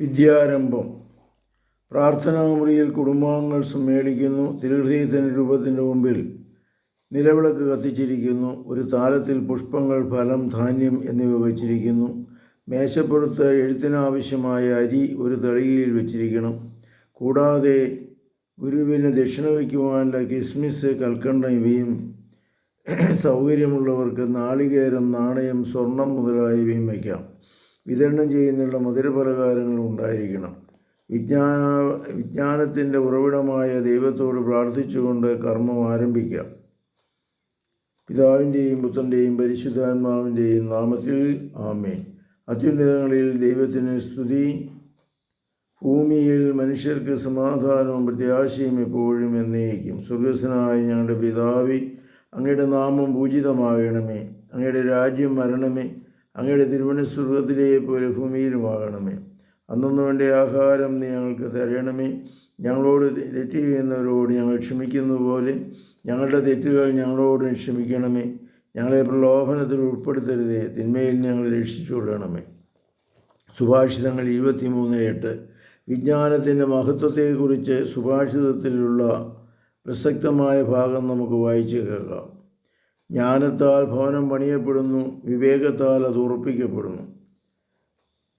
വിദ്യാരംഭം. പ്രാർത്ഥനാമുറിയിൽ കുടുംബാംഗങ്ങൾ സമ്മേളിക്കുന്നു. തിരുഹൃദയത്തിന്റെ രൂപത്തിന്റെ മുമ്പിൽ നിലവിളക്ക് കത്തിച്ചിരിക്കുന്നു. ഒരു താലത്തിൽ പുഷ്പങ്ങൾ ഫലം ധാന്യം എന്നിവ വച്ചിരിക്കുന്നു. മേശപ്പുറത്ത് എഴുത്തിനാവശ്യമായ അരി ഒരു തളികയിൽ വച്ചിരിക്കണം. കൂടാതെ ഗുരുവിന് ദക്ഷിണ വയ്ക്കുവാനുള്ള കിസ്മിസ് കൽക്കണ്ട ഇവയും സൗകര്യമുള്ളവർക്ക് നാളികേരം നാണയം സ്വർണം മുതലായവയും വയ്ക്കാം. വിതരണം ചെയ്യുന്നുള്ള മധുരപലഹാരങ്ങൾ ഉണ്ടായിരിക്കണം. വിജ്ഞാന വിജ്ഞാനത്തിന്റെ ഉറവിടമായ ദൈവത്തോട് പ്രാർത്ഥിച്ചുകൊണ്ട് കർമ്മം ആരംഭിക്കാം. പിതാവിന്റെയും പുത്രന്റെയും പരിശുദ്ധാത്മാവിന്റെയും നാമത്തിൽ ആമേൻ. അത്യുന്നതങ്ങളിൽ ദൈവത്തിന് സ്തുതി. ഭൂമിയിൽ മനുഷ്യർക്ക് സമാധാനവും പ്രത്യാശയും എപ്പോഴും എന്നേക്കും. സ്വർഗസ്വനായ ഞങ്ങളുടെ പിതാവി അങ്ങയുടെ നാമം പൂജിതമാകണമേ. അങ്ങയുടെ രാജ്യം വരണമേ. അങ്ങയുടെ തിരുവന സ്വർഗത്തിലെ പോലെ ഭൂമിയിലുമാകണമേ. അന്നു വേണ്ട ആഹാരം നീ ഞങ്ങൾക്ക് തരണമേ. ഞങ്ങളോട് തെറ്റ് ചെയ്യുന്നവരോട് ഞങ്ങൾ ക്ഷമിക്കുന്ന പോലെ ഞങ്ങളുടെ തെറ്റുകൾ ഞങ്ങളോട് ക്ഷമിക്കണമേ. ഞങ്ങളെ പ്രലോഭനത്തിൽ ഉൾപ്പെടുത്തരുതേ. തിന്മയിൽ ഞങ്ങൾ രക്ഷിച്ചുകൊള്ളണമേ സുഭാഷിതങ്ങൾ ഇരുപത്തിമൂന്ന് എട്ട്. വിജ്ഞാനത്തിന്റെ മഹത്വത്തെക്കുറിച്ച് സുഭാഷിതത്തിലുള്ള പ്രസക്തമായ ഭാഗം നമുക്ക് വായിച്ചു കേൾക്കാം. ജ്ഞാനത്താൽ ഭവനം പണിയപ്പെടുന്നു വിവേകത്താൽ അത് ഉറപ്പിക്കപ്പെടുന്നു.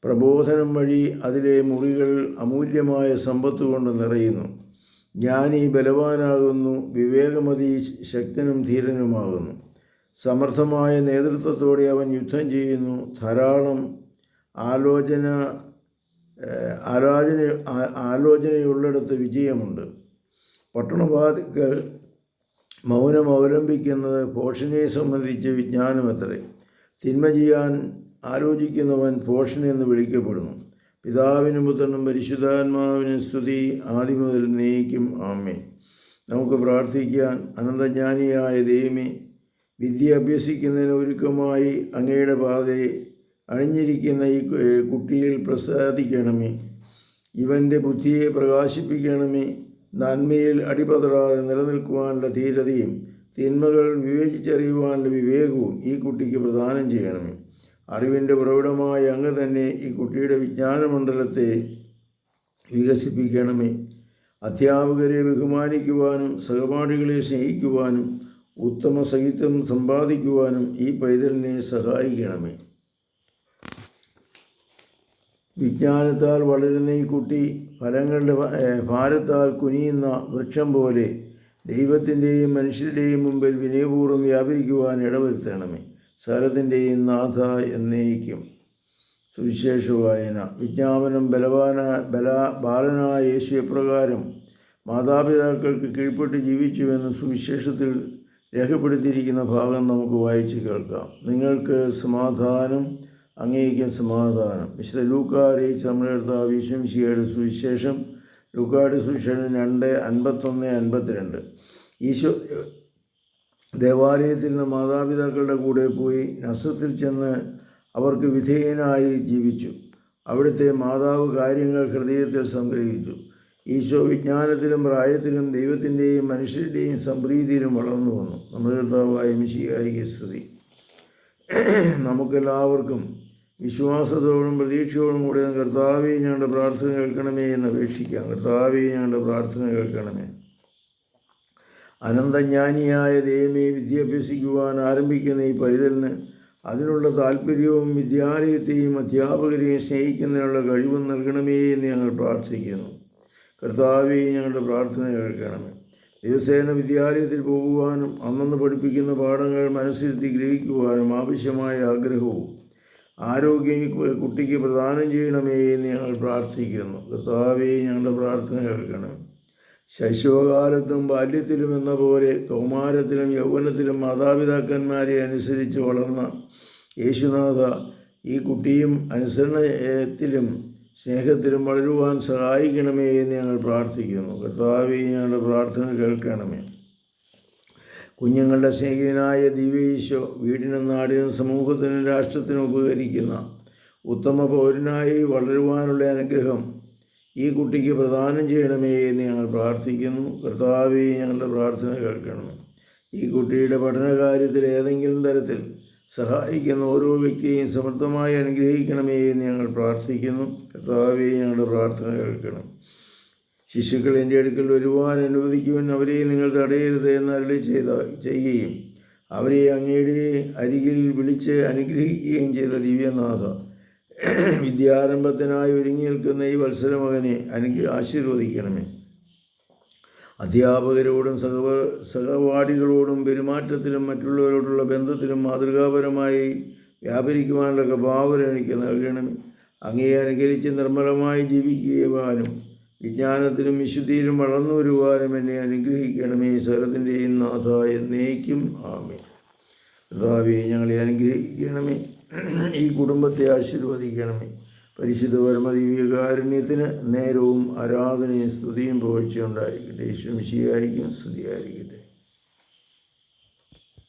പ്രബോധനം വഴി അതിലെ മുറികൾ അമൂല്യമായ സമ്പത്ത് കൊണ്ട് നിറയുന്നു. ജ്ഞാനി ബലവാനാകുന്നു വിവേകമതി ശക്തനും ധീരനുമാകുന്നു. സമർത്ഥമായ നേതൃത്വത്തോടെ അവൻ യുദ്ധം ചെയ്യുന്നു ധാരാളം ആലോചന ആലോചന ആലോചനയുള്ളിടത്ത് വിജയമുണ്ട്. പട്ടണവാദികൾ മൗനം അവലംബിക്കുന്നത് പോഷണയെ സംബന്ധിച്ച് വിജ്ഞാനമത്രേ തിന്മ ചെയ്യാൻ ആലോചിക്കുന്നവൻ പോഷണ എന്ന് വിളിക്കപ്പെടുന്നു. പിതാവിനും പുത്രനും പരിശുദ്ധാത്മാവിനും സ്തുതി ആദ്യം മുതൽ നയിക്കും ആമേ നമുക്ക് പ്രാർത്ഥിക്കാൻ അനന്തജ്ഞാനിയായ ദൈവമേ വിദ്യ അഭ്യസിക്കുന്നതിന് ഒരുക്കമായി അങ്ങയുടെ പാതയെ അണിഞ്ഞിരിക്കുന്ന ഈ കുട്ടിയിൽ പ്രസാദിക്കണമേ. ഇവന്റെ ബുദ്ധിയെ പ്രകാശിപ്പിക്കണമേ. നന്മയിൽ അടിപതറാതെ നിലനിൽക്കുവാനുള്ള ധീരതയും തിന്മകൾ വിവേചിച്ചറിയുവാനുള്ള വിവേകവും ഈ കുട്ടിക്ക് പ്രദാനം ചെയ്യണം അറിവിന്റെ ഉറവിടമായ അങ്ങ് തന്നെ ഈ കുട്ടിയുടെ വിജ്ഞാനമണ്ഡലത്തെ വികസിപ്പിക്കണമേ. അധ്യാപകരെ ബഹുമാനിക്കുവാനും സഹപാഠികളെ സ്നേഹിക്കുവാനും ഉത്തമ സഹിത്വം സമ്പാദിക്കുവാനും ഈ പൈതലിനെ സഹായിക്കണമേ. വിജ്ഞാനത്താൽ വളരുന്ന ഈ കുട്ടി ഫലങ്ങളുടെ ഭാരത്താൽ കുനിയുന്ന വൃക്ഷം പോലെ ദൈവത്തിന്റെയും മനുഷ്യരുടെയും മുമ്പിൽ വിനയപൂർവം വ്യാപരിക്കുവാൻ ഇടവരുത്തണമേ. സ്ഥലത്തിന്റെയും നാഥ എന്നേക്കും. സുവിശേഷ വായന. വിജ്ഞാപനം ബലവാന ബല ബാലനായ യേശു എപ്രകാരം മാതാപിതാക്കൾക്ക് കീഴ്പ്പെട്ട് ജീവിച്ചുവെന്ന് സുവിശേഷത്തിൽ രേഖപ്പെടുത്തിയിരിക്കുന്ന ഭാഗം നമുക്ക് വായിച്ചു കേൾക്കാം. നിങ്ങൾക്ക് സമാധാനം അങ്ങേക്കും സമാധാനം. വിശുദ്ധ ലൂക്ക അറിയിച്ച നമ്മുടെ വിശ്വംശിയുടെ സുവിശേഷം ലൂക്കാട് സുവിശേഷം രണ്ട് അൻപത്തൊന്ന് അൻപത്തിരണ്ട്. ഈശോ ദേവാലയത്തിൽ നിന്ന് മാതാപിതാക്കളുടെ കൂടെ പോയി നസത്തിൽ ചെന്ന് അവർക്ക് വിധേയനായി ജീവിച്ചു. അവിടുത്തെ മാതാവ് കാര്യങ്ങൾ ഹൃദയത്തിൽ സംഗ്രഹിച്ചു. ഈശോ വിജ്ഞാനത്തിലും പ്രായത്തിലും ദൈവത്തിന്റെയും മനുഷ്യരുടെയും സംപ്രീതിയിലും വളർന്നു വന്നു. നമ്മുടെ കർത്താവായ മിശിയായി സ്തുതി. നമുക്കെല്ലാവർക്കും വിശ്വാസത്തോടും പ്രതീക്ഷയോടും കൂടെ കർത്താവെ ഞങ്ങളുടെ പ്രാർത്ഥന കേൾക്കണമേ എന്ന് അപേക്ഷിക്കാം. കർത്താവെ ഞങ്ങളുടെ പ്രാർത്ഥന കേൾക്കണമേ. അനന്തജ്ഞാനിയായ വിദ്യ അഭ്യസിക്കുവാൻ ആരംഭിക്കുന്ന ഈ പൈതലിന് അതിനുള്ള താല്പര്യവും വിദ്യാലയത്തെയും അധ്യാപകരെയും സ്നേഹിക്കുന്നതിനുള്ള കഴിവും നൽകണമേ എന്ന് ഞങ്ങൾ പ്രാർത്ഥിക്കുന്നു. കർത്താവെ ഞങ്ങളുടെ പ്രാർത്ഥന കേൾക്കണമേ. ദിവസേന വിദ്യാലയത്തിൽ പോകുവാനും അന്നന്ന് പഠിപ്പിക്കുന്ന പാഠങ്ങൾ മനസ്സിരുത്തി ഗ്രഹിക്കുവാനും ആവശ്യമായ ആഗ്രഹവും ആരോഗ്യം കുട്ടിക്ക് പ്രദാനം ചെയ്യണമേ എന്ന് ഞങ്ങൾ പ്രാർത്ഥിക്കുന്നു. കർത്താവേ ഞങ്ങളുടെ പ്രാർത്ഥന കേൾക്കണം. ശൈശവകാലത്തും ബാല്യത്തിലും എന്ന പോലെ കൗമാരത്തിലും യൗവനത്തിലും മാതാപിതാക്കന്മാരെ അനുസരിച്ച് വളർന്ന യേശുനാഥ ഈ കുട്ടിയും അനുസരണത്തിലും സ്നേഹത്തിലും വളരുവാൻ സഹായിക്കണമേ എന്ന് ഞങ്ങൾ പ്രാർത്ഥിക്കുന്നു. കർത്താവെ ഞങ്ങളുടെ പ്രാർത്ഥന കേൾക്കണമേ. കുഞ്ഞുങ്ങളുടെ സ്നേഹിതനായ ദിവ്യീശോ വീടിനും നാടിനും സമൂഹത്തിനും രാഷ്ട്രത്തിനും ഉപകരിക്കുന്ന ഉത്തമ പൗരനായി വളരുവാനുള്ള അനുഗ്രഹം ഈ കുട്ടിക്ക് പ്രദാനം ചെയ്യണമേ എന്ന് ഞങ്ങൾ പ്രാർത്ഥിക്കുന്നു. കർത്താവെ ഞങ്ങളുടെ പ്രാർത്ഥന കേൾക്കണമേ. ഈ കുട്ടിയുടെ പഠനകാര്യത്തിൽ ഏതെങ്കിലും തരത്തിൽ സഹായിക്കുന്ന ഓരോ വ്യക്തിയെയും സമൃദ്ധമായി അനുഗ്രഹിക്കണമേ എന്ന് ഞങ്ങൾ പ്രാർത്ഥിക്കുന്നു. കർത്താവെ ഞങ്ങളുടെ പ്രാർത്ഥന കേൾക്കണം. ശിശുക്കൾ എന്റെ അടുക്കൽ വരുവാൻ അനുവദിക്കുവാൻ. അവരെ നിങ്ങൾ തടയരുത് എന്ന് ചെയ്ത ചെയ്യുകയും അവരെ അങ്ങയുടെ അരികിൽ വിളിച്ച് അനുഗ്രഹിക്കുകയും ചെയ്ത ദിവ്യനാഥ വിദ്യാരംഭത്തിനായി ഒരുങ്ങി നിൽക്കുന്ന ഈ വത്സര മകനെ അനുഗ്രഹ ആശീർവദിക്കണമേ. അധ്യാപകരോടും സഹപ സഹപാഠികളോടും പെരുമാറ്റത്തിലും മറ്റുള്ളവരോടുള്ള ബന്ധത്തിലും മാതൃകാപരമായി വ്യാപരിക്കുവാനുള്ള കൃപാവരം എനിക്ക് നൽകണമേ. അങ്ങേ അനുകരിച്ച് നിർമ്മലമായി ജീവിക്കുവാനും വിജ്ഞാനത്തിലും വിശുദ്ധിയിലും വളർന്നു വരുവാനും എന്നെ അനുഗ്രഹിക്കണമേ. സ്വരത്തിന്റെയും നാഥ എന്നേക്കും ആമേ കർത്താവെ ഞങ്ങളെ അനുഗ്രഹിക്കണമേ. ഈ കുടുംബത്തെ ആശീർവദിക്കണമേ. പരിശുദ്ധ പരമദിവ്യകാരുണ്യത്തിന് നേരവും ആരാധനയും സ്തുതിയും പോഴ്ചയുണ്ടായിരിക്കട്ടെ യേശു മിശിയായിരിക്കും സ്തുതിയായിരിക്കട്ടെ.